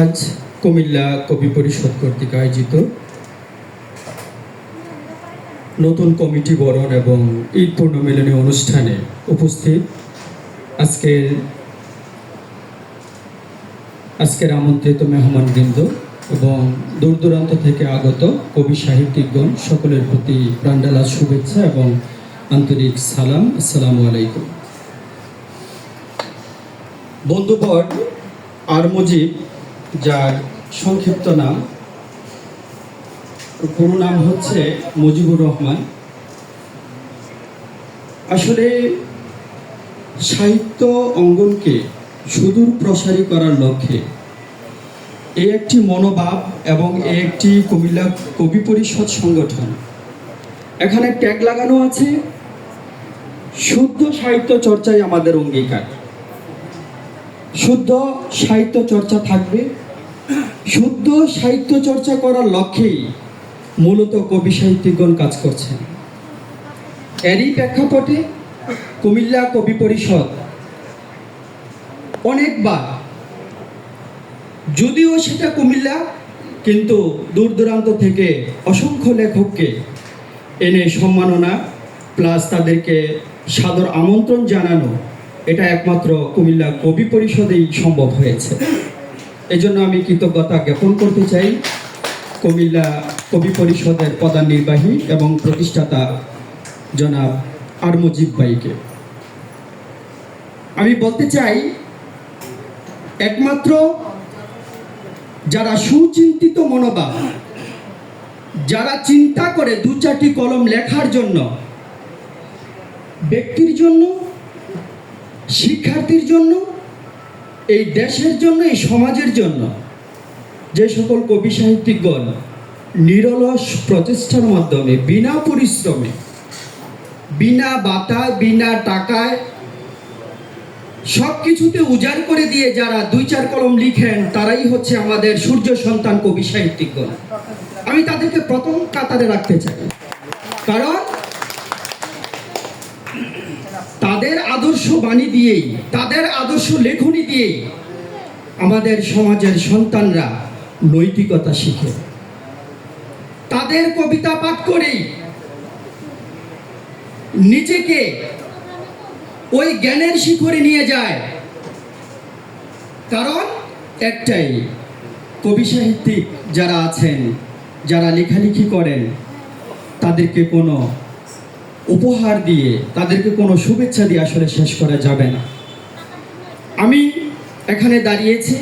আজ কুমিল্লা কবি পরিষদ কর্তৃক আয়োজিত নতুন কমিটি বরণ এবং ঈদ পূর্ণমিলনী অনুষ্ঠানে উপস্থিত আজকের আজকের আমন্ত্রিত মেহমানবৃন্দ এবং দূর দূরান্ত থেকে আগত কবি সাহিত্যিকগণ, সকলের প্রতি প্রাণডালা শুভেচ্ছা এবং আন্তরিক সালাম। আসসালামু আলাইকুম। বন্ধুবর আর মুজিব যার সংক্ষিপ্ত নাম, পুরো নাম হচ্ছে মুজিবুর রহমান। আসলে সাহিত্য অঙ্গনকে সুদূর প্রসারী করার লক্ষ্যে এই একটি মনোভাব এবং এ একটি কুমিল্লা কবি পরিষদ সংগঠন। এখানে ট্যাগ লাগানো আছে, শুদ্ধ সাহিত্য চর্চাই আমাদের অঙ্গীকার। শুদ্ধ সাহিত্য চর্চা থাকবে। শুদ্ধ সাহিত্য চর্চা করার লক্ষ্যেই মূলত কবি সাহিত্যিকগণ কাজ করছেন। এরই প্রেক্ষাপটে কুমিল্লা কবি পরিষদ অনেকবার, যদিও সেটা কুমিল্লা, কিন্তু দূর দূরান্ত থেকে অসংখ্য লেখককে এনে সম্মাননা, প্লাস তাদেরকে সাদর আমন্ত্রণ জানানো এটা একমাত্র কুমিল্লা কবি পরিষদেই সম্ভব হয়েছে। এজন্য আমি কৃতজ্ঞতা জ্ঞাপন করতে চাই কুমিল্লা কবি পরিষদের প্রধান নির্বাহী এবং প্রতিষ্ঠাতা জনাব আর মুজিব ভাইকে। আমি বলতে চাই, একমাত্র যারা সুচিন্তিত মনোভাব, যারা চিন্তা করে দু চারটি কলম লেখার জন্য, ব্যক্তির জন্য শিক্ষার্থীর জন্য, এই দেশের জন্য, এই সমাজের জন্য যে সকল কবি সাহিত্যিকগণ নিরলস প্রচেষ্টার মাধ্যমে, বিনা পরিশ্রমে, বিনা বাতায়, বিনা টাকায় সব কিছুতে উজাড় করে দিয়ে যারা দুই চার কলম লিখেন, তারাই হচ্ছে আমাদের সূর্য সন্তান কবি সাহিত্যিকগণ। আমি তাদেরকে প্রথম কাতারে রাখতে চাই। কারণ তাদের আদর্শ বাণী দিয়েই, তাদের আদর্শ লেখনী দিয়েই আমাদের সমাজের সন্তানরা নৈতিকতা শিখে। তাদের কবিতা পাঠ করেই নিজেকে ওই জ্ঞানের শিখরে নিয়ে যায়। কারণ একটাই, কবি সাহিত্যিক যারা আছেন, যারা লেখালেখি করেন, তাদেরকে কোনো উপহার দিয়ে তাদেরকে কোনো শুভেচ্ছা দিয়ে আসলে শেষ করা যাবে না। আমি এখানে দাঁড়িয়েছি।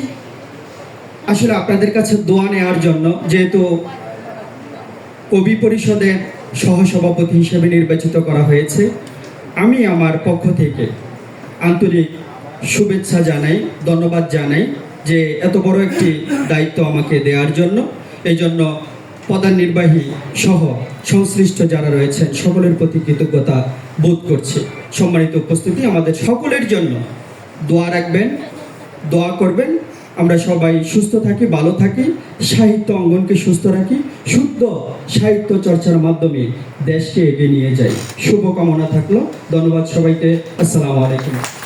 আসলে আপনাদের কাছে দোয়া নেওয়ার জন্য, যেহেতু কবি পরিষদের সহসভাপতি হিসেবে নির্বাচিত করা হয়েছে, আমি আমার পক্ষ থেকে আন্তরিক শুভেচ্ছা জানাই, ধন্যবাদ জানাই যে এত বড় একটি দায়িত্ব আমাকে দেওয়ার জন্য। এই জন্য প্রধান নির্বাহী সহ সংশ্লিষ্ট যারা রয়েছেন, সকলের প্রতি কৃতজ্ঞতা বোধ করছে। সম্মানিত উপস্থিতি, আমাদের সকলের জন্য দোয়া রাখবেন, দোয়া করবেন। আমরা সবাই সুস্থ থাকি, ভালো থাকি, সাহিত্য অঙ্গনকে সুস্থ রাখি, শুদ্ধ সাহিত্য চর্চার মাধ্যমে দেশকে এগিয়ে নিয়ে যাই। শুভকামনা থাকল। ধন্যবাদ সবাইকে। আসসালামু আলাইকুম।